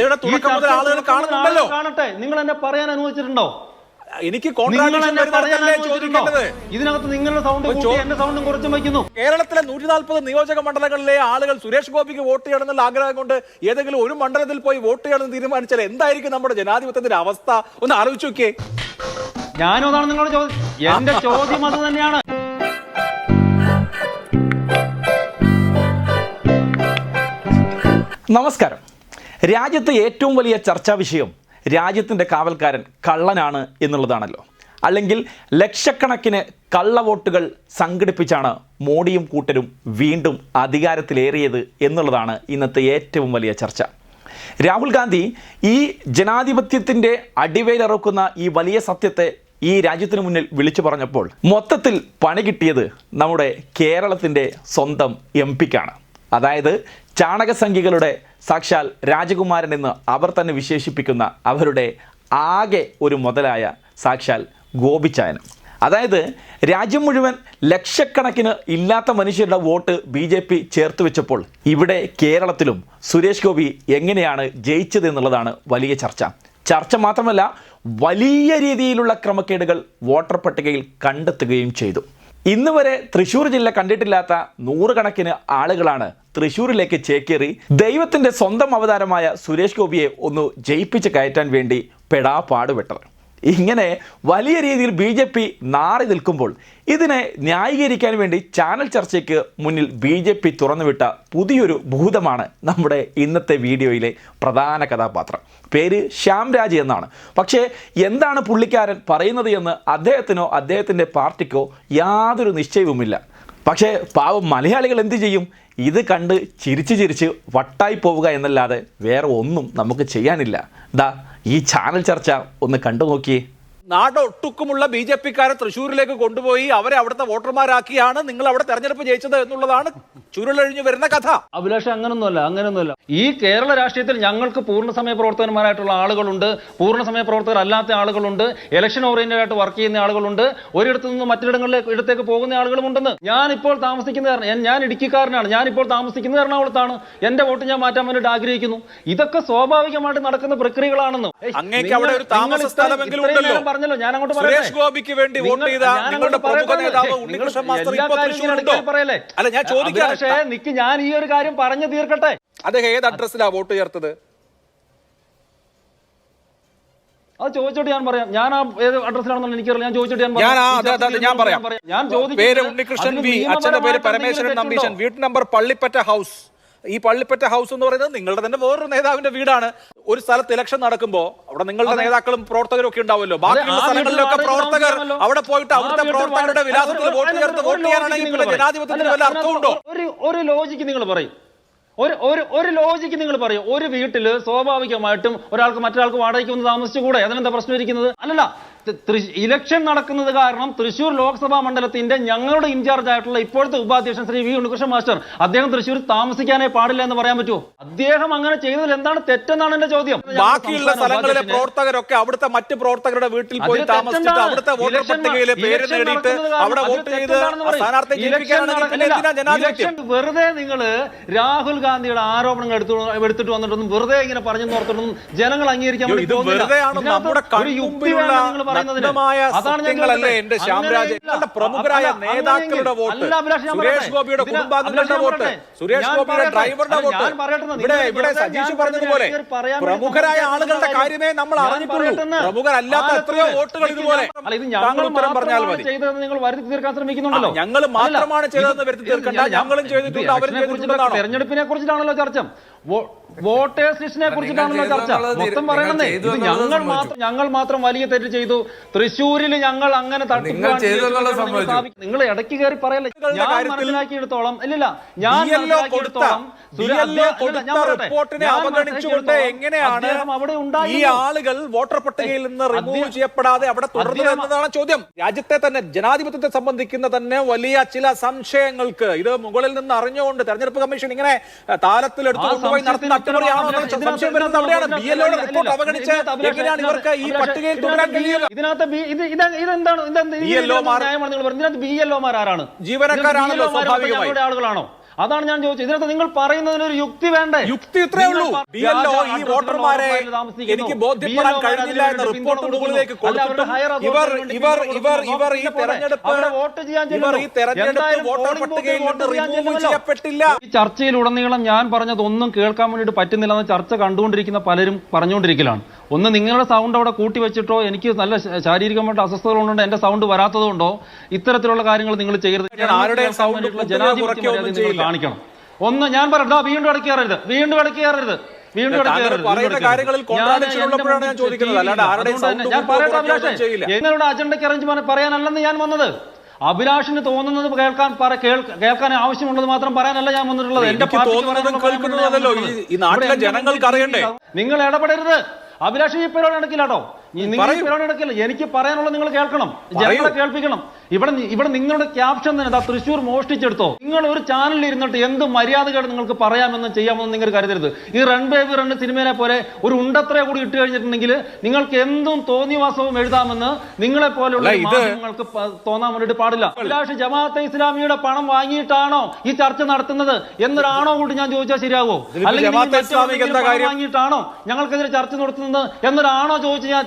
ചർച്ചയുടെ തുടക്കം മുതൽ ആളുകൾ കാണുന്നുണ്ടല്ലോ. കാണട്ടെ. നിങ്ങൾ എന്നെ പറയാൻ അനുവദിച്ചിട്ടുണ്ടോ? എനിക്ക് ഇതിനകത്ത് നിങ്ങളുടെ സൗണ്ട് എന്റെ സൗണ്ടും കുറച്ചും വയ്ക്കുന്നു. കേരളത്തിലെ നൂറ്റി നാൽപ്പത് നിയോജക മണ്ഡലങ്ങളിലെ ആളുകൾ സുരേഷ് ഗോപിക്ക് വോട്ട് ചെയ്യണമെന്നുള്ള ആഗ്രഹം കൊണ്ട് ഏതെങ്കിലും ഒരു മണ്ഡലത്തിൽ പോയി വോട്ട് ചെയ്യണമെന്ന് തീരുമാനിച്ചാൽ എന്തായിരിക്കും നമ്മുടെ ജനാധിപത്യത്തിന്റെ അവസ്ഥ? ഒന്ന് ആലോചിച്ചു നോക്കിയേ. ഞാനും അതാണ് നിങ്ങളുടെ ചോദ്യം എന്റെ ചോദ്യം അത് തന്നെയാണ്. നമസ്കാരം. രാജ്യത്തെ ഏറ്റവും വലിയ ചർച്ചാ വിഷയം രാജ്യത്തിന്റെ കാവൽക്കാരൻ കള്ളനാണ് എന്നുള്ളതാണല്ലോ. അല്ലെങ്കിൽ ലക്ഷക്കണക്കിന് കള്ളവോട്ടുകൾ സംഘടിപ്പിച്ചാണ് മോഡിയും കൂട്ടരും വീണ്ടും അധികാരത്തിലേറിയത് എന്നുള്ളതാണ് ഇന്നത്തെ ഏറ്റവും വലിയ ചർച്ച. രാഹുൽ ഗാന്ധി ഈ ജനാധിപത്യത്തിന്റെ അടിവേലിറക്കുന്ന ഈ വലിയ സത്യത്തെ ഈ രാജ്യത്തിന് മുന്നിൽ വിളിച്ചു പറഞ്ഞപ്പോൾ മൊത്തത്തിൽ പണി കിട്ടിയത് നമ്മുടെ കേരളത്തിന്റെ സ്വന്തം എം പിക്കാണ്. അതായത് ചാണകസംഖ്യകളുടെ സാക്ഷാൽ രാജകുമാരൻ എന്ന് അവർ തന്നെ വിശേഷിപ്പിക്കുന്ന അവരുടെ ആകെ ഒരു മുതലായ സാക്ഷാൽ ഗോപിച്ചായനം. അതായത് രാജ്യം മുഴുവൻ ലക്ഷക്കണക്കിന് ഇല്ലാത്ത മനുഷ്യരുടെ വോട്ട് ബി ജെ പി ചേർത്ത് വെച്ചപ്പോൾ ഇവിടെ കേരളത്തിലും സുരേഷ് ഗോപി എങ്ങനെയാണ് ജയിച്ചത് എന്നുള്ളതാണ് വലിയ ചർച്ച. ചർച്ച മാത്രമല്ല വലിയ രീതിയിലുള്ള ക്രമക്കേടുകൾ വോട്ടർ പട്ടികയിൽ കണ്ടെത്തുകയും ചെയ്തു. ഇന്ന് വരെ തൃശ്ശൂർ ജില്ല കണ്ടിട്ടില്ലാത്ത നൂറുകണക്കിന് ആളുകളാണ് തൃശ്ശൂരിലേക്ക് ചേക്കേറി ദൈവത്തിന്റെ സ്വന്തം അവതാരമായ സുരേഷ് ഗോപിയെ ഒന്ന് ജയിപ്പിച്ച് കയറ്റാൻ വേണ്ടി പെടാ പാടുപെട്ടത് ഇങ്ങനെ വലിയ രീതിയിൽ ബി ജെ പി നാറി നിൽക്കുമ്പോൾ ഇതിനെ ന്യായീകരിക്കാൻ വേണ്ടി ചാനൽ ചർച്ചയ്ക്ക് മുന്നിൽ ബി ജെ പി തുറന്നുവിട്ട പുതിയൊരു ഭൂതമാണ് നമ്മുടെ ഇന്നത്തെ വീഡിയോയിലെ പ്രധാന കഥാപാത്രം. പേര് ശ്യാം രാജ് എന്നാണ്. പക്ഷേ എന്താണ് പുള്ളിക്കാരൻ പറയുന്നത് എന്ന് അദ്ദേഹത്തിനോ അദ്ദേഹത്തിന്റെ പാർട്ടിക്കോ യാതൊരു നിശ്ചയവുമില്ല. പക്ഷേ പാവം മലയാളികൾ എന്തു ചെയ്യും? ഇത് കണ്ട് ചിരിച്ച് ചിരിച്ച് വട്ടായി പോവുക എന്നല്ലാതെ വേറെ ഒന്നും നമുക്ക് ചെയ്യാനില്ല. ദാ ഈ ചാനൽ ചർച്ച ഒന്ന് കണ്ടു നോക്കി നാടൊട്ടുക്കുമുള്ള ബി ജെ പിക്കാരെ തൃശ്ശൂരിലേക്ക് കൊണ്ടുപോയി അവരെ അവിടുത്തെ വോട്ടർമാരാക്കിയാണ് നിങ്ങൾ അവിടെ തെരഞ്ഞെടുപ്പ് ജയിച്ചത് എന്നുള്ളതാണ് ചുരുളഴിഞ്ഞു വരുന്ന കഥ. അഭിലാഷ് അങ്ങനൊന്നുമല്ല അങ്ങനൊന്നുമല്ല. ഈ കേരള രാഷ്ട്രീയത്തിൽ ഞങ്ങൾക്ക് പൂർണസമയ പ്രവർത്തകന്മാരായിട്ടുള്ള ആളുകളുണ്ട്. പൂർണസമയ പ്രവർത്തകർ അല്ലാത്ത ആളുകളുണ്ട്. ഇലക്ഷൻ ഓറിയന്റഡ് ആയിട്ട് വർക്ക് ചെയ്യുന്ന ആളുകളുണ്ട്. ഒരിടത്തു നിന്ന് മറ്റിടങ്ങളിലേക്ക് ഇടത്തേക്ക് പോകുന്ന ആളുകളും ഉണ്ടെന്ന് ഞാൻ ഇപ്പോൾ താമസിക്കുന്ന കാരണം ഞാൻ- ഇടുക്കിക്കാരനാണ്. ഞാൻ ഇപ്പോൾ താമസിക്കുന്നത് എറണാകുളത്താണ്. എന്റെ വോട്ട് ഞാൻ മാറ്റാൻ വേണ്ടിയിട്ട് ആഗ്രഹിക്കുന്നു. ഇതൊക്കെ സ്വാഭാവികമായിട്ട് നടക്കുന്ന പ്രക്രിയകളാണെന്ന്. പറഞ്ഞല്ലോ ഞാൻ അങ്ങോട്ട് കാര്യവും പറയല്ലേ? അല്ല, ഞാൻ ചോദിക്കുകയാണ്. അഭിലാഷേ, നിക്ക് ഞാൻ ഈ ഒരു കാര്യം പറഞ്ഞു തീർക്കട്ടെ. അദ്ദേഹം ഏത് അഡ്രസ്സിലാ വോട്ട് ചേർത്തത്? അത് ചോദിച്ചോട്ട് ഞാൻ പറയാം. ഞാൻ ആ ഏത് അഡ്രസ്സിലാണെന്ന് എനിക്കറിയില്ല. ഞാൻ ചോദിച്ചോട്ട് ഞാൻ ഞാൻ ആ അതെ അതെ ഞാൻ പറയാം. ഞാൻ പേര് ഉണ്ണികൃഷ്ണൻ കൃഷ്ണൻ വി അച്ഛന്റെ പേര് പരമേശ്വരൻ നമ്പീശൻ? വീട്ട് നമ്പർ പള്ളിപ്പറ്റ ഹൗസ്. ഈ പള്ളിപ്പറ്റ ഹൗസ് എന്ന് പറയുന്നത് നിങ്ങളുടെ തന്നെ വേറൊരു നേതാവിന്റെ വീടാണ്. ഒരു സ്ഥലത്ത് ഇലക്ഷൻ നടക്കുമ്പോൾ അവിടെ നിങ്ങളുടെ നേതാക്കളും പ്രവർത്തകരും ഒക്കെ ഉണ്ടാവുമല്ലോ. ബാക്കിയുള്ള സ്ഥലങ്ങളിലൊക്കെ പ്രവർത്തകർ അവിടെ പോയിട്ട് അവിടുത്തെ പ്രവർത്തകരുടെ വിലാസത്തിൽ വോട്ട് ചേർത്ത് വോട്ട് ചെയ്യാനാണെങ്കിൽ പിന്നെ ജനാധിപത്യത്തിന് വല്ല അർത്ഥമുണ്ടോ? ഒരു ഒരു ലോജിക്ക് നിങ്ങൾ പറയും. ഒരു ഒരു ഒരു ലോജിക്ക് നിങ്ങൾ പറയും. ഒരു വീട്ടിൽ സ്വാഭാവികമായിട്ടും ഒരാൾക്ക് മറ്റൊരാൾക്ക് വാടകയ്ക്ക് വന്ന് താമസിച്ചുകൂടെ? അതിനെന്താ പ്രശ്നം ഇരിക്കുന്നത്? അല്ലല്ല ഇലക്ഷൻ നടക്കുന്നത് കാരണം തൃശൂർ ലോക്സഭാ മണ്ഡലത്തിന്റെ ഞങ്ങളുടെ ഇൻചാർജ് ആയിട്ടുള്ള ഇപ്പോഴത്തെ ഉപാധ്യക്ഷൻ ശ്രീ വി ഉണ്ണികൃഷ്ണൻ മാസ്റ്റർ അദ്ദേഹം തൃശൂർ താമസിക്കാനേ പാടില്ല എന്ന് പറയാൻ പറ്റുമോ? അദ്ദേഹം അങ്ങനെ ചെയ്തതിൽ എന്താണ് തെറ്റെന്നാണ് എന്റെ ചോദ്യം. ബാക്കിയുള്ള സ്ഥലങ്ങളിലെ പ്രവർത്തകരൊക്കെ അവിടുത്തെ മറ്റ് പ്രവർത്തകരുടെ വീട്ടിൽ പോയി താമസിച്ചിട്ട് അവിടുത്തെ വോട്ടർ പട്ടികയിലെ പേര് നേടിയിട്ട് അവിടെ വോട്ട് ചെയ്ത് സ്ഥാനാർത്ഥിയെ ഇലക്ഷൻ വെറുതെ നിങ്ങൾ രാഹുൽ ഗാന്ധിയുടെ ആരോപണങ്ങൾ എടുത്തു എടുത്തിട്ട് വന്നിട്ടൊന്നും വെറുതെ ഇങ്ങനെ പറഞ്ഞു നോർത്തിട്ടൊന്നും ജനങ്ങൾ അംഗീകരിക്കാൻ വേണ്ടി ഇത് പോകുന്നില്ല. വെറുതെയാണ്? ഇതിനകത്ത് ഒരു യുക്തി വേണം നിങ്ങൾ സത്യങ്ങളല്ലേ. എന്റെ ശ്യാംരാജ് പ്രമുഖരായ നേതാക്കളുടെ വോട്ട് സുരേഷ് ഗോപിയുടെ കുടുംബാംഗങ്ങളുടെ വോട്ട് സുരേഷ് ഗോപിയുടെ ഡ്രൈവറുടെ വോട്ട്. ഇവിടെ ഇവിടെ സജീഷ് പറഞ്ഞതുപോലെ പ്രമുഖരായ ആളുകളുടെ കാര്യമേ നമ്മൾ അറിഞ്ഞിട്ടുള്ളൂ. പ്രമുഖരല്ലാത്ത എത്രയോ വോട്ടുകൾ ഇതുപോലെ താങ്കൾ ഉത്തരം പറഞ്ഞാൽ മതി. ഞങ്ങൾ മാത്രമാണ് ചെയ്തതെന്ന് വരുത്തി തീർക്കണ്ട. ഞങ്ങളും ചെയ്തിട്ടുണ്ട്, അവരും ചെയ്തിട്ടുണ്ടെന്നാണോ? തെരഞ്ഞെടുപ്പിനെ കുറിച്ചിട്ടാണല്ലോ ചർച്ച. വോട്ടേഴ്സ് ലിസ്റ്റിനെ കുറിച്ചിട്ടാണല്ലോ ചർച്ച. മൊത്തം ചെയ്തു ഇത് ഞങ്ങൾ മാത്രം ഞങ്ങൾ മാത്രം വലിയ തെറ്റ് ചെയ്തു. തൃശ്ശൂരിൽ ഞങ്ങൾ അങ്ങനെ നിങ്ങൾ ഇടയ്ക്ക് കയറി പറയല്ലേ? ഞാൻ മനസ്സിലാക്കിയെടുത്തോളം ഇല്ലില്ല ഞാൻ മനസ്സിലാക്കിയെടുത്തോളം അവഗണിച്ചുകൊണ്ട് എങ്ങനെയാണ് അവിടെ ഈ. ആളുകൾ വോട്ടർ പട്ടികയിൽ നിന്ന് റിമൂവ് ചെയ്യപ്പെടാതെ അവിടെ എന്നതാണ് ചോദ്യം. രാജ്യത്തെ തന്നെ ജനാധിപത്യത്തെ സംബന്ധിക്കുന്ന തന്നെ വലിയ ചില സംശയങ്ങൾക്ക് ഇത് മുകളിൽ നിന്ന് അറിഞ്ഞുകൊണ്ട് തെരഞ്ഞെടുപ്പ് കമ്മീഷൻ ഇങ്ങനെ താലത്തിലെടുത്ത് നടത്തുന്ന റിപ്പോർട്ട് അവഗണിച്ച് എങ്ങനെയാണ് ഇവർക്ക് ഈ പട്ടികയിൽ ഇതിനകത്ത് തുടരാൻ കഴിയുക? ഇതെന്താണ് ഇതിനകത്ത് ബി എൽ ഒമാർ ആരാണ് ജീവനക്കാരാണല്ലോ. ആളുകളാണോ? അതാണ് ഞാൻ ചോദിച്ചത്. ഇതിനകത്ത് നിങ്ങൾ പറയുന്നതിന് ഒരു യുക്തി വേണ്ടേ? യുക്തി ഇത്രേ ഉള്ളൂ. ബി എൽ ഒ ഈ വോട്ടർമാരെ എനിക്ക് ബോധ്യപ്പെടാൻ കഴിഞ്ഞില്ല എന്ന റിപ്പോർട്ട് മുകളിലേക്ക് ഇവർ ഇവർ ഇവർ ഇവർ ഈ. തെരഞ്ഞെടുപ്പ് വോട്ട് ചെയ്യാൻ ഇവർ ഈ. തെരഞ്ഞെടുപ്പ് വോട്ടർ പട്ടികയിൽ നിന്ന് റിമൂവ്. ചെയ്യപ്പെട്ടില്ല. ഈ ചർച്ചയിലുടനീളം ഞാൻ പറഞ്ഞതൊന്നും കേൾക്കാൻ വേണ്ടിയിട്ട് പറ്റുന്നില്ല എന്ന് ചർച്ച കണ്ടുകൊണ്ടിരിക്കുന്ന പലരും പറഞ്ഞുകൊണ്ടിരിക്കലാണ്. ഒന്ന് നിങ്ങളുടെ സൗണ്ട് അവിടെ കൂട്ടി വെച്ചിട്ടോ എനിക്ക് നല്ല ശാരീരികമായിട്ട് അസ്വസ്ഥതകളുണ്ടോ എന്റെ സൗണ്ട് വരാത്തതുകൊണ്ടോ ഇത്തരത്തിലുള്ള കാര്യങ്ങൾ നിങ്ങൾ ചെയ്യരുത്. വേണ്ടിയിട്ടുള്ള കൂട്ടുകയോ ജനാധിപത്യ കാണിക്കണം. ഒന്ന് ഞാൻ പറഞ്ഞു വീണ്ടും ഇടയ്ക്ക് കയറരുത് വീണ്ടും ഇടയ്ക്ക് കയറരുത് വീണ്ടും. നിങ്ങളുടെ അജണ്ടയ്ക്ക് അറേഞ്ച് പറയാനല്ലെന്ന് ഞാൻ വന്നത്? അഭിലാഷിന് തോന്നുന്നത് കേൾക്കാൻ കേൾക്കാൻ ആവശ്യമുള്ളത് മാത്രം പറയാനല്ല ഞാൻ വന്നിട്ടുള്ളത്. എന്റെ? നിങ്ങൾ ഇടപെടരുത്. അഭിലാഷ് ഈ പരിപാടി നടക്കില്ല കേട്ടോ പറയൂ. എനിക്ക് പറയാനുള്ള നിങ്ങൾ കേൾക്കണം. ജനങ്ങളെ കേൾപ്പിക്കണം. ഇവിടെ ഇവിടെ നിങ്ങളുടെ ക്യാപ്ഷൻ തന്നെ ഇതാ തൃശ്ശൂർ മോഷ്ടിച്ചെടുത്തോ. നിങ്ങൾ ഒരു ചാനലിൽ ഇരുന്നിട്ട് എന്ത് മര്യാദകൾ നിങ്ങൾക്ക് പറയാമെന്ന് ചെയ്യാമെന്ന് നിങ്ങൾ കരുതരുത്. ഈ റൺ ബേബി റൺ സിനിമയെ പോലെ ഒരു ഉണ്ടത്രയെ കൂടി ഇട്ട് കഴിഞ്ഞിട്ടുണ്ടെങ്കിൽ നിങ്ങൾക്ക് എന്തും തോന്നിവാസവും എഴുതാമെന്ന് നിങ്ങളെ പോലുള്ള നിങ്ങൾക്ക് തോന്നാൻ വേണ്ടിയിട്ട് പാടില്ല. അഭിലാഷ് ജമാഅത്തെ ഇസ്ലാമിയുടെ പണം വാങ്ങിയിട്ടാണോ ഈ ചർച്ച നടത്തുന്നത് എന്നൊരാണോ കൂടി ഞാൻ ചോദിച്ചാൽ ശരിയാവോ അല്ലെങ്കിൽ? വാങ്ങിയിട്ടാണോ ഞങ്ങൾക്കെതിരെ ചർച്ച നടത്തുന്നത് എന്നൊരാണോ ചോദിച്ചു ഞാൻ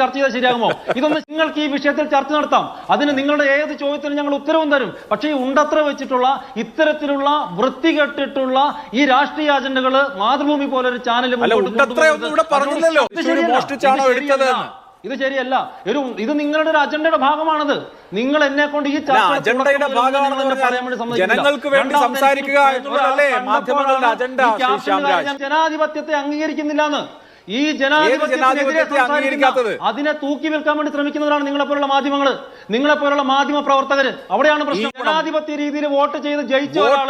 ചർച്ച ചെയ്താൽ ശരിയാകുമോ? ഇതൊന്ന് നിങ്ങൾക്ക് ഈ വിഷയത്തിൽ ചർച്ച നടത്താം. അതിന് നിങ്ങളുടെ ഏത് ചോദ്യത്തിനും ഞങ്ങൾ ഉത്തരവും തരും. പക്ഷേ ഈ ഉണ്ടത്ര വെച്ചിട്ടുള്ള ഇത്തരത്തിലുള്ള വൃത്തി വൃത്തികെട്ടിട്ടുള്ള ഈ രാഷ്ട്രീയ അജണ്ടകൾ മാതൃഭൂമി പോലെ ഒരു ചാനൽ. ഇത് ശരിയല്ല. ഒരു ഇത് നിങ്ങളുടെ ഒരു അജണ്ടയുടെ ഭാഗമാണത്. നിങ്ങൾ എന്നെ കൊണ്ട് ഈ അജണ്ടയുടെ ഭാഗമാണെന്ന് പറയാൻ വേണ്ടി സമ്മതിക്കില്ല. ജനങ്ങൾക്ക് വേണ്ടി സംസാരിക്കുക ജനാധിപത്യത്തെ അംഗീകരിക്കുന്നില്ല എന്ന്. ഈ ജനാധിപത്യത്തിനെതിരെ അതിനെ തൂക്കി വിൽക്കാൻ വേണ്ടി ശ്രമിക്കുന്നവരാണ് നിങ്ങളെപ്പോലുള്ള മാധ്യമങ്ങൾ നിങ്ങളെപ്പോലുള്ള മാധ്യമ പ്രവർത്തകർ അവിടെയാണ് പ്രശ്നം. ജനാധിപത്യ രീതിയിൽ വോട്ട് ചെയ്ത് ജയിച്ച ഒരാൾ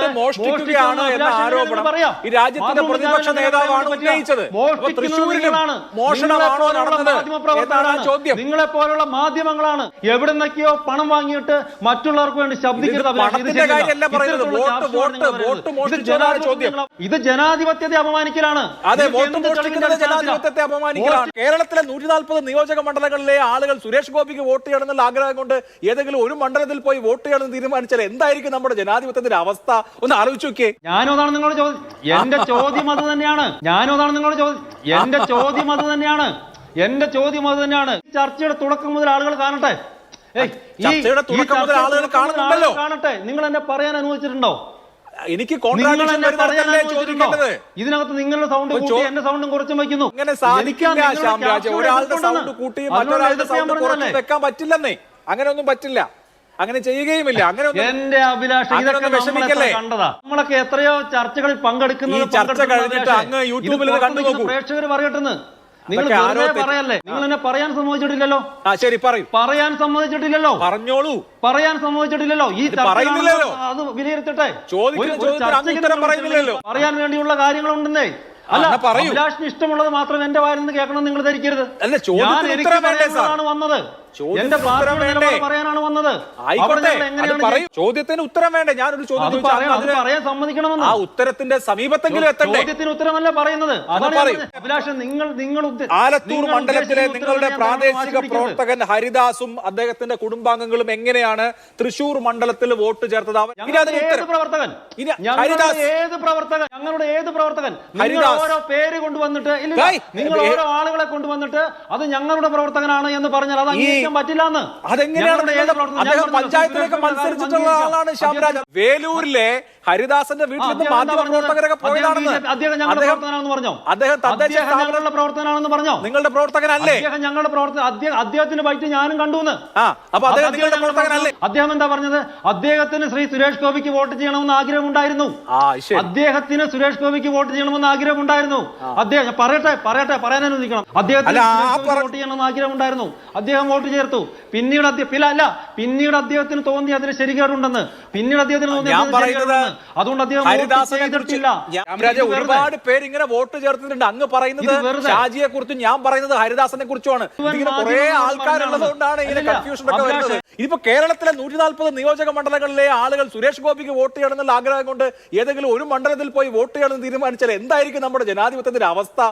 നിങ്ങളെ പോലുള്ള മാധ്യമങ്ങളാണ്. എവിടുന്നൊക്കെയോ പണം വാങ്ങിയിട്ട് മറ്റുള്ളവർക്ക് വേണ്ടി ശബ്ദിക്കരുത് ഇത് ജനാധിപത്യത്തെ അപമാനിക്കലാണ്. ജനാധിപത്യത്തെ അപമാനിക്കലാണ്. കേരളത്തിലെ നൂറ്റി നാൽപ്പത് നിയോജക മണ്ഡലങ്ങളിലെ ആളുകൾ സുരേഷ് ഗോപിക്ക് വോട്ട് ചെയ്യണമെന്നുള്ള ആഗ്രഹം കൊണ്ട് ഏതെങ്കിലും ഒരു മണ്ഡലത്തിൽ പോയി വോട്ട് ചെയ്യണമെന്ന് തീരുമാനിച്ചാൽ എന്തായിരിക്കും നമ്മുടെ ജനാധിപത്യത്തിന്റെ അവസ്ഥ? ഒന്ന് ആലോചിച്ച് നോക്കിയേ. ഞാനോതാണ് നിങ്ങളുടെ ചോദ്യം എന്റെ ചോദ്യം അത് തന്നെയാണ്. ഞാനോതാണ് നിങ്ങളുടെ ചോദ്യം എന്റെ ചോദ്യം അത് തന്നെയാണ്. എന്റെ ചോദ്യം അത് തന്നെയാണ്. ചർച്ചയുടെ തുടക്കം മുതൽ ആളുകൾ കാണട്ടെ. കാണട്ടെ. നിങ്ങൾ എന്നെ പറയാൻ അനുവദിച്ചിട്ടുണ്ടോ? എനിക്ക് ഇതിനകത്ത് നിങ്ങളുടെ സൗണ്ട് കൂട്ടി എന്റെ സൗണ്ടും കുറച്ചും വയ്ക്കുന്നു. അങ്ങനെ എനിക്ക് സാധിക്കില്ല നിങ്ങളുടെ ശ്യാം രാജ് ഒരാളുടെ സൗണ്ട് കൂട്ടി മറ്റൊരാളുടെ സൗണ്ട് കുറച്ചും വെക്കാൻ പറ്റില്ലെന്നേ. അങ്ങനെ ഒന്നും പറ്റില്ല. അങ്ങനെ ചെയ്യുകയുമില്ല. അങ്ങനെ എന്റെ അഭിലാഷം ഇതൊക്കെ വിഷമിക്കല്ലേ? കണ്ടതാ. നമ്മളൊക്കെ എത്രയോ ചർച്ചകളിൽ പങ്കെടുക്കുന്നത് ഈ ചർച്ച കഴിഞ്ഞിട്ട് അങ്ങ് യൂട്യൂബിൽ കണ്ടു. പ്രേക്ഷകർ പറയട്ടെന്ന്. നിങ്ങൾ പറയല്ലേ? നിങ്ങൾ എന്നെ പറയാൻ സമ്മതിച്ചിട്ടില്ലല്ലോ? ശരി പറയും. പറയാൻ സമ്മതിച്ചിട്ടില്ലല്ലോ? പറഞ്ഞോളൂ. പറയാൻ സമ്മതിച്ചിട്ടില്ലല്ലോ? ഈ പറയുന്നില്ലല്ലോ. അത് വിലയിരുത്തട്ടെ? പറയുന്നില്ലല്ലോ. പറയാൻ വേണ്ടിയുള്ള കാര്യങ്ങളുണ്ടെന്നേ. അല്ല പറയൂ. അഭിലാഷിന് ഇഷ്ടമുള്ളത് മാത്രം എന്റെ വായിൽ നിന്ന് കേൾക്കണം നിങ്ങൾ ധരിക്കരുത്. ഞാൻ എനിക്ക് വന്നത്. എന്റെ ഉത്തരം വേണ്ടേ? പറയാനാണ് വന്നത്. ആയിക്കോട്ടെ. പറയും. ചോദ്യത്തിന് ഉത്തരം വേണ്ടേ ഞാനൊരു ചോദ്യം പറയാൻ സമ്മതിക്കണമെന്ന്. ആ ഉത്തരത്തിന്റെ സമീപത്തെങ്കിലും എത്തണ്ടേ? ചോദ്യത്തിന് ഉത്തരമല്ല പറയുന്നത്. അതാണ് ഞാൻ പറയൂ. പറഞ്ഞത്. അഭിലാഷ് നിങ്ങൾ നിങ്ങൾ ആലത്തൂർ മണ്ഡലത്തിലെ നിങ്ങളുടെ പ്രാദേശിക പ്രവർത്തകൻ ഹരിദാസും അദ്ദേഹത്തിന്റെ കുടുംബാംഗങ്ങളും എങ്ങനെയാണ് തൃശൂർ മണ്ഡലത്തിൽ വോട്ട് ചേർത്തത്? ഏത് പ്രവർത്തകൻ. ഏത് പ്രവർത്തകൻ? ഞങ്ങളുടെ ഏത് പ്രവർത്തകൻ? നിങ്ങൾ ഹരിദാസ്. ഓരോ പേര് കൊണ്ടുവന്നിട്ട് ഇല്ല നിങ്ങൾ ഓരോ ആളുകളെ കൊണ്ടുവന്നിട്ട് അത് ഞങ്ങളുടെ പ്രവർത്തകനാണ് എന്ന് പറഞ്ഞാൽ അത് അതെങ്ങനെയാണ് അദ്ദേഹം പഞ്ചായത്തിലേക്ക് മത്സരിച്ചിട്ടുള്ള ആളാണ്. ശ്യാംരാജ് വേലൂരിലെ ഹരിദാസന്റെ വീട്ടിൽ നിന്ന് മാധ്യമ? പ്രവർത്തകരൊക്കെ പോയതാണെന്ന് അദ്ദേഹം പറഞ്ഞോ? തദ്ദേശ നിങ്ങളുടെ പ്രവർത്തകനല്ലേ? അദ്ദേഹം ഞങ്ങളുടെ പ്രവർത്തകൻ അദ്ദേഹം അദ്ദേഹത്തിന്റെ ബൈറ്റ് ഞാനും കണ്ടു ആ അപ്പൊ അദ്ദേഹം നിങ്ങളുടെ പ്രവർത്തകനല്ലേ? അദ്ദേഹം എന്താ പറഞ്ഞത്? അദ്ദേഹത്തിന് ശ്രീ സുരേഷ് ഗോപിക്ക് വോട്ട് ചെയ്യണമെന്ന് ആഗ്രഹമുണ്ടായിരുന്നു. അദ്ദേഹത്തിന് സുരേഷ് ഗോപിക്ക് വോട്ട് ചെയ്യണമെന്ന് ആഗ്രഹമുണ്ടായിരുന്നു. അദ്ദേഹം പറയട്ടെ പറയട്ടെ പറയാൻ അനുവദിക്കണം. അദ്ദേഹത്തിന് വോട്ട് ചെയ്യണമെന്ന് ആഗ്രഹമുണ്ടായിരുന്നു. അദ്ദേഹം വോട്ട് ചേർത്തു. പിന്നീട് അല്ല പിന്നീട് അദ്ദേഹത്തിന് തോന്നി അതിന് ശരികേടുണ്ടെന്ന്. പിന്നീട് അദ്ദേഹത്തിന് തോന്നി അതുകൊണ്ട് അദ്ദേഹം ഹരിദാസനെ ഒരുപാട് പേര് ഇങ്ങനെ വോട്ട് ചേർത്തിട്ടുണ്ട്. അങ്ങ് പറയുന്നത്. ഷാജിയെ കുറിച്ചും ഞാൻ പറയുന്നത് ഹരിദാസനെ കുറിച്ചുമാണ്. കുറെ മാധ്യമങ്ങൾ ആൾക്കാരുള്ളത് കൊണ്ടാണ് ഇങ്ങനെ കൺഫ്യൂഷൻ ഒക്കെ വരുന്നത്. ഇതിപ്പോ കേരളത്തിലെ നൂറ്റി നാൽപ്പത് നിയോജക മണ്ഡലങ്ങളിലെ ആളുകൾ സുരേഷ് ഗോപിക്ക് വോട്ട് ചെയ്യണമെന്നുള്ള ആഗ്രഹം കൊണ്ട് ഏതെങ്കിലും ഒരു മണ്ഡലത്തിൽ പോയി വോട്ട് ചെയ്യണമെന്ന് തീരുമാനിച്ചാൽ എന്തായിരിക്കും നമ്മുടെ ജനാധിപത്യത്തിന്റെ അവസ്ഥ?